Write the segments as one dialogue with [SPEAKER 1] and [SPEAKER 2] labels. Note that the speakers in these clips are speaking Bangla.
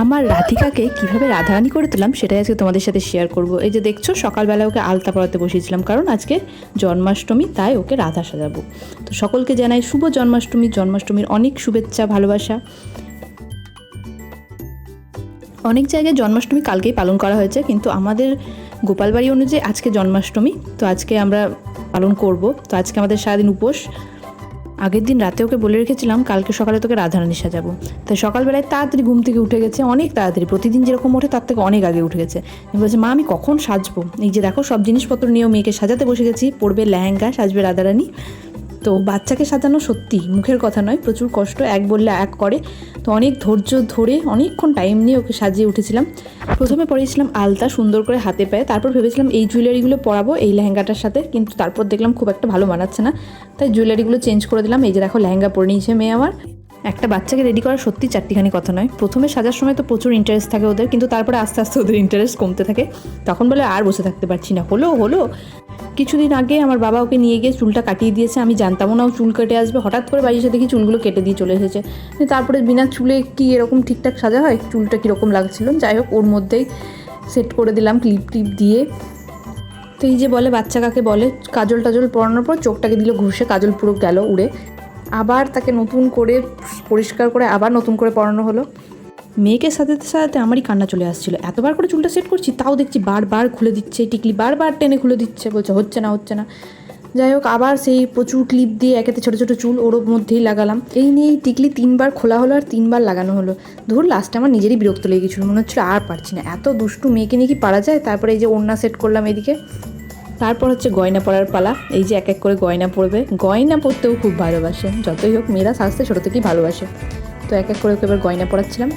[SPEAKER 1] আমার রাধিকাকে কীভাবে রাধারানি করে তুললাম, সেটাই আজকে তোমাদের সাথে শেয়ার করব। এই যে দেখছ, সকালবেলা ওকে আলতা পড়াতে বসিয়েছিলাম কারণ আজকে জন্মাষ্টমী, তাই ওকে রাধা সাজাবো। তো সকলকে জানাই শুভ জন্মাষ্টমী, জন্মাষ্টমীর অনেক শুভেচ্ছা, ভালোবাসা। অনেক জায়গায় জন্মাষ্টমী কালকেই পালন করা হয়েছে, কিন্তু আমাদের গোপালবাড়ি অনুযায়ী আজকে জন্মাষ্টমী, তো আজকে আমরা পালন করব। তো আজকে আমাদের সারাদিন উপোস আগের দিন রাতে ওকে বলে রেখেছিলাম, কালকে সকালে তোকে রাধারানী সাজাবো। তাই সকালবেলায় তাড়াতাড়ি ঘুম থেকে উঠে গেছে, অনেক তাড়াতাড়ি। প্রতিদিন যেরকম ওঠে, তার থেকে অনেক আগে উঠে গেছে। বলছে, মা, আমি কখন সাজবো? এই যে দেখো, সব জিনিসপত্র নিয়েও মেয়েকে সাজাতে বসে গেছি পড়বে লেহেঙ্গা, সাজবে রাধারানী। তো বাচ্চাকে সাজানো সত্যি, মুখের কথা নয়, প্রচুর কষ্ট, এক বললে এক করে। তো অনেক ধৈর্য ধরে অনেকক্ষণ টাইম নিয়ে ওকে সাজিয়ে উঠেছিলাম। প্রথমে পরেছিলাম আলতা, সুন্দর করে হাতে পায়ে, তারপর ভেবেছিলাম এই জুয়েলারিগুলো পরাবো, এই লেহেঙ্গাটার সাথে, কিন্তু তারপর দেখলাম খুব একটা ভালো মানাচ্ছে না। তাই জুয়েলারিগুলো চেঞ্জ করে দিলাম, এই যে দেখো লেহেঙ্গা পরে নিয়েছে মেয়ে আমার। একটা বাচ্চাকে রেডি করা সত্যি চারটিখানি কথা নয়। প্রথমে সাজার সময় তো প্রচুর ইন্টারেস্ট থাকে ওদের, কিন্তু তারপরে আস্তে আস্তে ওদের ইন্টারেস্ট কমতে থাকে। তখন বলে আর বসে থাকতে পারছি না। হলো হলো। কিছুদিন আগে আমার বাবা ওকে নিয়ে গিয়ে চুলটা কাটিয়ে দিয়েছে। আমি জানতামও না ও চুল কেটে আসবে। হঠাৎ করে বাড়ি এসে দেখি চুলগুলো কেটে দিয়ে চলে এসেছে। তারপরে বিনা চুলে কি এরকম ঠিকঠাক সাজা হয়? চুলটা কীরকম লাগছিল? যাই হোক, ওর মধ্যেই সেট করে দিলাম ক্লিপ টিপ দিয়ে। তো এই যে বলে, বাচ্চা কাকে বলে? কাজল টাজল পরানোর পর চোখটাকে দিল ঘুষে, কাজল পুরো গেল উড়ে। আবার তাকে নতুন করে পরিষ্কার করে আবার নতুন করে পরানো হলো। মেয়েকে সাথে সাথে আমারই কান্না চলে আসছিল। এতবার করে চুলটা সেট করছি, তাও দেখছি বারবার খুলে দিচ্ছে, টিকলি বারবার টেনে খুলে দিচ্ছে, বলছে হচ্ছে না হচ্ছে না। যাই হোক, আবার সেই প্রচুর ক্লিপ দিয়ে একেতে ছোটো ছোটো চুল ওর মধ্যেই লাগালাম। এই নিয়েই টিকলি তিনবার খোলা হলো আর তিনবার লাগানো হলো। ধর লাস্টে আমার নিজেরই বিরক্ত লেগে গেছিল মনে হচ্ছিল আর পারছি না। এত দুষ্টু মেয়েকে নিয়ে কি পারা যায়? তারপরে এই যে ওড়না সেট করলাম এদিকে। তারপর হচ্ছে গয়না পরার পালা। এই যে এক এক করে গয়না পরবে। গয়না পরতেও খুব ভালোবাসে। যতই হোক মেয়েরা সাজতে ছোটো থেকেই ভালোবাসে। তো এক এক করে ওকে এবার গয়না পরাচ্ছিলাম।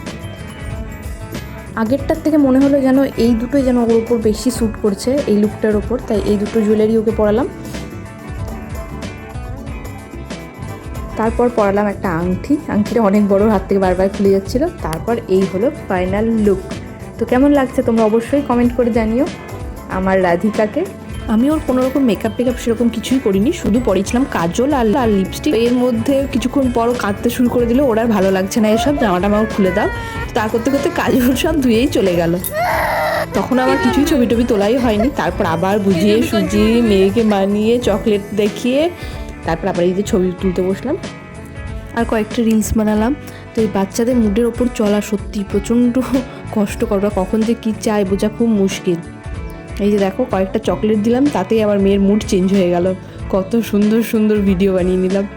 [SPEAKER 1] আগেরটার থেকে মনে হলো যেন এই দুটোই যেন ওর ওপর বেশি স্যুট করছে, এই লুকটার ওপর তাই এই দুটো জুয়েলারি ওকে পরালাম। তারপর পরালাম একটা আংটি আংটিটা অনেক বড়, হাত থেকে বারবার খুলে যাচ্ছিল। তারপর এই হলো ফাইনাল লুক তো কেমন লাগছে তোমরা অবশ্যই কমেন্ট করে জানিও। আমার রাধিকাকে। আমি ওর কোনো রকম মেকআপ টেকআপ সেরকম কিছুই করিনি, শুধু পরিয়েছিলাম কাজল আর আর লিপস্টিক এর মধ্যে কিছুক্ষণ পর কাঁদতে শুরু করে দিল, ওর ভালো লাগছে না এসব, জামাটা আমার খুলে দাও। তা করতে করতে কাজল সব ধুয়েই চলে গেল। তখন আমার কিছুই ছবি টবি তোলাই হয়নি, তারপর আবার বুঝিয়ে সুজিয়ে মেয়েকে মানিয়ে চকলেট দেখিয়ে তারপর আবার এই যে ছবি তুলতে বসলাম। আর কয়েকটা রিলস বানালাম। তো এই বাচ্চাদের মুডের ওপর চলা সত্যি প্রচণ্ড কষ্টকর কখন যে কী চায় বোঝা খুব মুশকিল। এই যে দেখো, কয়েকটা চকলেট দিলাম, তাতেই আমার মেয়ের মুড চেঞ্জ হয়ে গেল। কত সুন্দর সুন্দর ভিডিও বানিয়ে নিলাম।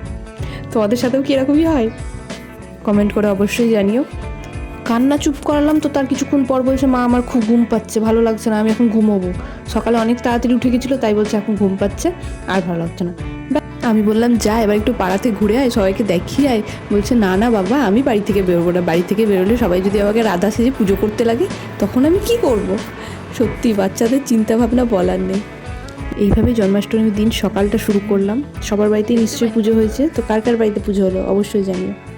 [SPEAKER 1] তোমাদের সাথেও কি এরকমই হয়? কমেন্ট করে অবশ্যই জানিও। কান্না চুপ করালাম তো তার কিছুক্ষণ পর বলছে, মা, আমার খুব ঘুম পাচ্ছে, ভালো লাগছে না, আমি এখন ঘুমোবো। সকালে অনেক তাড়াতাড়ি উঠে গেছিল, তাই বলছে, এখন ঘুম পাচ্ছে, আর ভালো লাগছে না। আমি বললাম, যা, এবার একটু পাড়াতে ঘুরে আয়, সবাইকে দেখিয়ে আয়। বলছে, না না, বাবা, আমি বাড়ি থেকে বেরোবো না। বাড়ি থেকে বেরোলে সবাই যদি আমাকে রাধা সেজে পুজো করতে লাগে, তখন আমি কি করব? সত্যি বাচ্চাদের চিন্তা ভাবনা বলার নেই। এইভাবে জন্মাষ্টমীর দিন সকালটা শুরু করলাম। সবার বাড়িতে নিশ্চয়ই পুজো হয়েছে। তো কার কার বাড়িতে পুজো হলো? অবশ্যই জানিও।